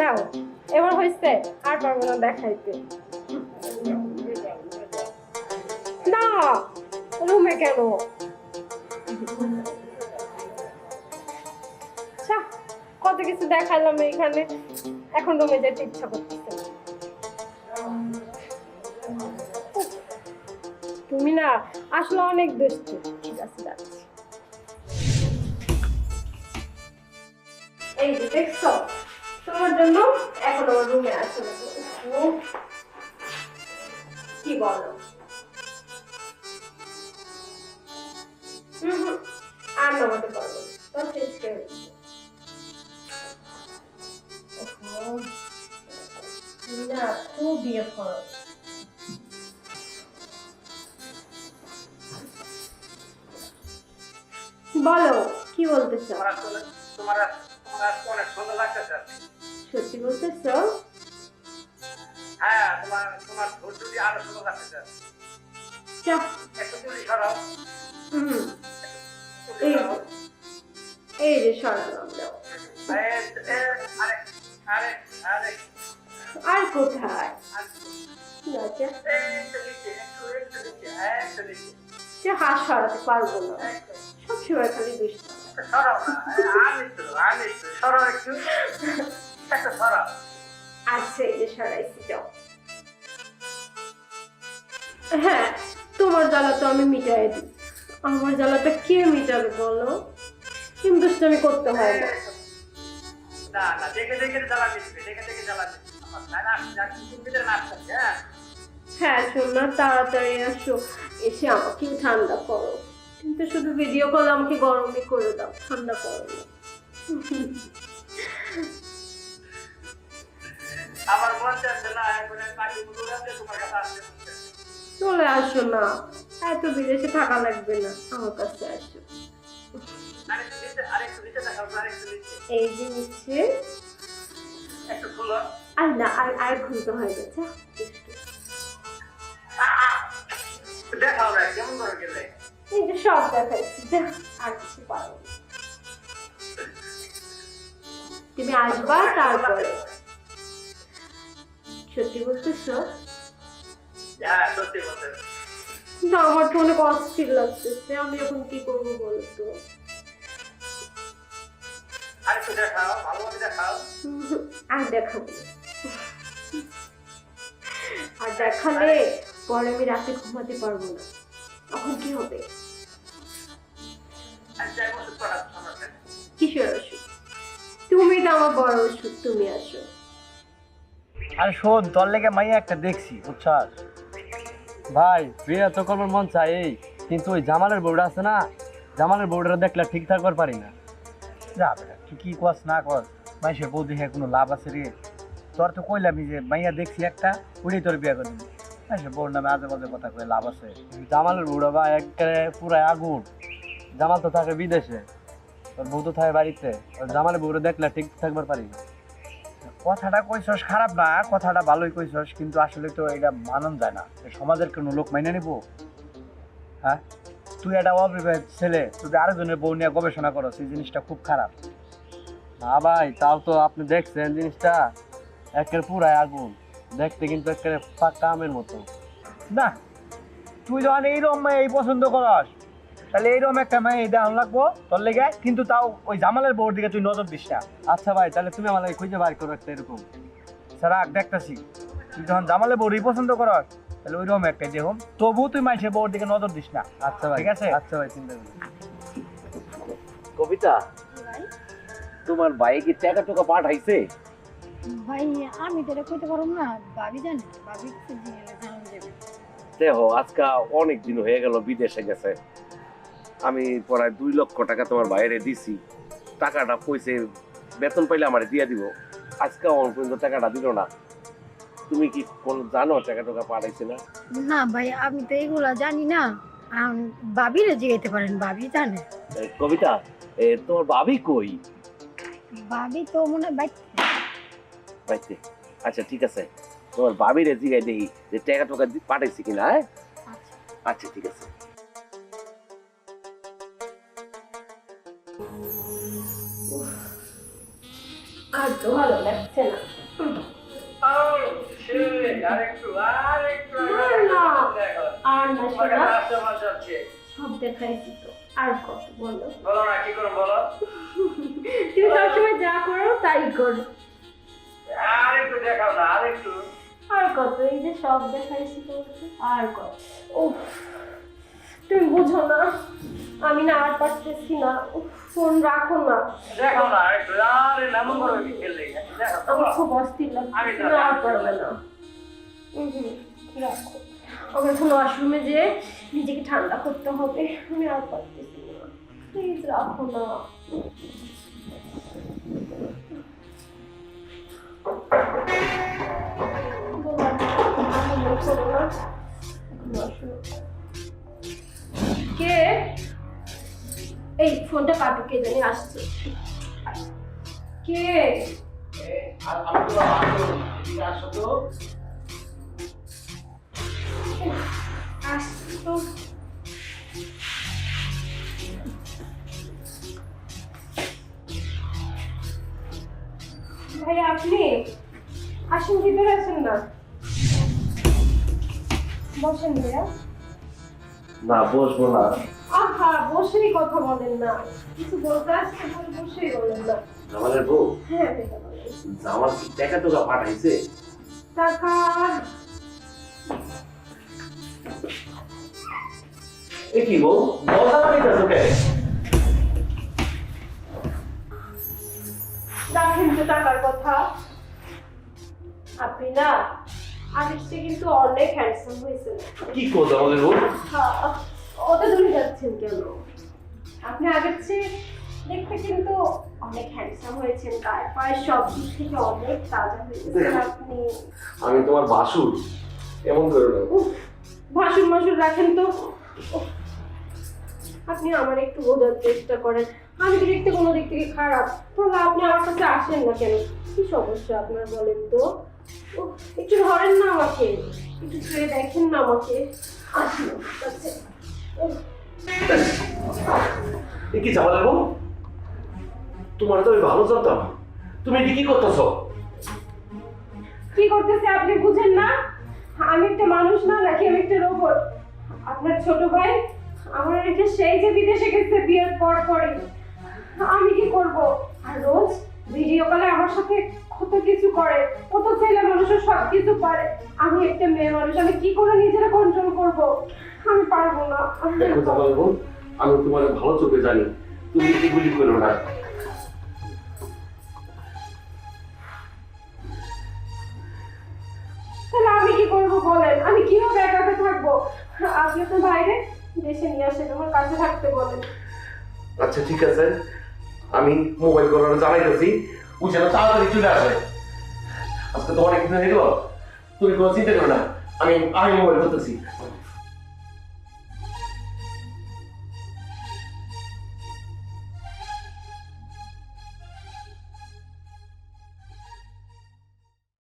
নাও হয়েছে আর পারব না দেখাইতে। না, রুমে কেন? কত কিছু দেখালাম এখানে এখন রুমে যেতে ইচ্ছা করতেছে। তুমি না আসলে অনেক দুষ্টু। ঠিক আছে, যাচ্ছি। এই দেখছ তোমার জন্য এখন আমার রুমে আসলে কি বলো আর খুব বিয়ে করো বলো কি তোমার আসলে তোমার তোমার অনেক সুন্দর লাগতেছে সত্যি বলতেছো হ্যাঁ তোমার তোমার আরও সুন্দর লাগতেছে চাহ একটু তুলি সরাও হুম এই এই যে সরালাম দাও এ, এ, আরে আরে আরে আর কোথায়। সে হাত সরাতে পারব না সবসময় খালি দুষ্ট একটু সরাও। আচ্ছা এই যে সরাইছি যাও। হ্যাঁ তোমার জ্বালা তো আমি মিটাই দিই। আমার জ্বালাটা কে মিটাবে বলো? কিন্তু আমি করতে হয় না। না, না, দেখে দেখে জ্বালা দেখে দেখে নাচতেছে, হ্যাঁ? হ্যাঁ তাড়াতাড়ি আসো। এসে আমাকেও ঠান্ডা করো। কিন্তু শুধু ভিডিও কল আমাকে গরমই করে দাও ঠান্ডা করো না। আমার মন চাচ্ছে না, এখন এই পাখিগুলো তোমার কাছে আসতে চলে আসো না। এত বিদেশে থাকা লাগবে না আমার কাছে আসো। এই যে নিচ্ছে আর না আর আর ঘুরতে হয়ে গেছে দেখাও না, কেমন করে গেলে? এই যে সব দেখাচ্ছি আর কিছু পারো তুমি আসবা তারপরে। সত্যি বলতেছো হ্যাঁ, সত্যি বলতে। কিন্তু আমার তো অনেক অস্থির লাগতেছে। আমি এখন কি করব বলো তো? আরেকটু দেখাও, ভালোভাবে দেখাও। আর দেখাবো আর দেখালে পরে আমি রাতে ঘুমাতে পারব না। তখন কি হবে? নেই। কিসের ওষুধ? তুমি তো আমার বড় ওষুধ তুমি আসো। আরে শোন তোর লেগে মাইয়া একটা দেখছি বুঝছাস? ভাই বিয়ে তো করবার মন চাই এই কিন্তু ওই জামালের বউটা আছে না জামালের বউটা দেখলে ঠিক থাকবার পারি না। যা বেটা তুই কি কস না কস মাইসের বউ দেখে কোনো লাভ আছে রে। তোর তো কইলামই যে মাইয়া দেখছি একটা ওটাই তোর বিয়ে করবি মাইসের বউর নামে আজে বাজে কথা কয়ে লাভ আছে। জামালের বউটা বা একেবারে পুরাই আগুন। জামাল তো থাকে বিদেশে তোর বউ তো থাকে বাড়িতে জামালের বউটা দেখলে ঠিক থাকবার পারি না। কথাটা কইছস খারাপ না, কথাটা ভালোই কইছস, কিন্তু আসলে তো এটা মানন যায় না। সমাজের কোনো লোক মাইনে নিব? হ্যাঁ? তুই একটা অবিবাহিত ছেলে তুই আরেকজনের বউ নিয়ে গবেষণা করো সেই জিনিসটা খুব খারাপ। না ভাই, তাও তো আপনি দেখছেন জিনিসটা, একের পুরাই আগুন। দেখতে কিন্তু একেবারে পাক্কা আমের মতো। না, তুই যখন এইরকম এই পছন্দ করস তাহলে এইরকম একটা মেয়ে দেওয়া লাগবো তোর লেগে কিন্তু তাও ওই জামালের বউর দিকে তুই নজর দিস না। আচ্ছা ভাই তাহলে তুমি আমার খুঁজে বার করো একটা এরকম। আগ দেখতেছি তুই যখন জামালের বউরই পছন্দ করস তাহলে ওইরকম একটা যেরকম তবু তুই মাইসের বউর দিকে নজর দিস না। আচ্ছা ভাই ঠিক আছে? আচ্ছা ভাই চিন্তা করি কবিতা তোমার ভাই কি টাকা টাকা পাঠাইছে? ভাই আমি তো এটা কইতে পারব না ভাবি জানে ভাবি কিছু দিয়ে জানানো যাবে। দেখো আজকে অনেক দিন হয়ে গেল বিদেশে গেছে। আমি প্রায় দুই লক্ষ টাকা তোমার বাইরে দিছি। টাকাটা পয়সে বেতন পাইলে আমার দিয়ে দিব। আজকে অন পর্যন্ত টাকাটা দিল না। তুমি কি কোন জানো টাকা টাকা পাঠাইছে না? না ভাই আমি তো এগুলা জানি না। ভাবিরে জিগাইতে পারেন বাবি জানে। কবিতা এ, তোর ভাবি কই? বাবি তো মনে বাইতে। আচ্ছা ঠিক আছে। তোমার ভাবির জিগাই দেখি যে টাকা টাকা পাঠাইছে কিনা হ্যাঁ? আচ্ছা ঠিক আছে। আর ভালো লাগছে না। আর না। সব দেখাইছি তো আর কত বলো বলো না, কি করো বলো? তুমি সবসময় যা করো তাই করো আরেকটু দেখাও না, আরেকটু। আর কত এই যে সব দেখাইছি তোমাকে আর কত উফ তুমি বুঝো না আমি না আর পারতেছি না। ফোন রাখো না। দেখাও না, আরেকটু। আরে, এমন করো কি খেললে? আমার খুব অস্থির লাগছে আমি তুমি আর পারবে না। রাখো। আমার এখন ওয়াশরুমে যে নিজেকে ঠান্ডা করতে হবে আমি আর পারতেছি না। প্লিজ রাখো না। কে এই ফোনটা কাটু কে জানি আসছে। কে? ভাই, আপনি আসুন, ভিতরে আছেন না। বসেন ভাইয়া। না, বসবো না। বসেই কথা বলেন না। কিছু বলতে আসছে বসেই বলেন না। জামালের বউ? হ্যাঁ জামাল কি টাকা টোকা পাঠাইছে? টাকা? এ কি বউ? রাখেন তো টাকার কথা। আপনি না কিন্তু অনেক হ্যান্ডসাম হয়েছেন কি কো জামালের বউ? হ্যাঁ, ওটা দূরে যাচ্ছেন কেন? আপনি আগের চেয়ে দেখতে কিন্তু অনেক হ্যান্ডসাম হয়েছেন গায়ে পায়ে সব দিক থেকে অনেক তাজা হয়েছেন। আপনি আমি তোমার বাসুর এমন করো না। ভাসুর মাসুর রাখেন তো। আপনি আমার একটু বোঝার চেষ্টা করেন। আমি তো দেখতে কোনো দিক থেকে খারাপ। তাহলে আপনি আমার কাছে আসেন না কেন? কি সমস্যা আপনার বলেন তো? একটু ধরেন না আমাকে। একটু ছুঁয়ে দেখেন না আমাকে। আসুন উফ, কি জামালের বউ তোমার তো আমি ভালো জানতাম। তুমি এটি কি করতেছো? কি করতেছে আপনি বুঝেন না? আমি একটা মানুষ না, নাকি আমি একটা রোবট আপনার ছোট ভাই আমার রেখে সেই যে বিদেশে গেছে বিয়ের পর পরে আমি কি করব? আর রোজ ভিডিও কলে আমার সাথে কত কিছু করে, কত ছেলে মানুষের সব কিছু পারে। আমি একটা মেয়ে মানুষ, আমি কি করে নিজেরা কন্ট্রোল করব? আমি পারব না। দেখো বউ আমি তোমার ভালো চোখে জানি। তুমি এগুলি করো না? তাহলে আমি কি করব বলেন? আমি কীভাবে একা একা থাকব? আপনি তো বাইরে দেশে নিয়ে আসেন আমার কাছে থাকতে বলেন। আচ্ছা ঠিক আছে। আমি মোবাইল করার জানাইতেছি ও যেন তাড়াতাড়ি চলে আসে। আজকে তো অনেক দিন হয়ে গেল। তুমি কোনো চিন্তা করো না। আমি আমি মোবাইল করতেছি।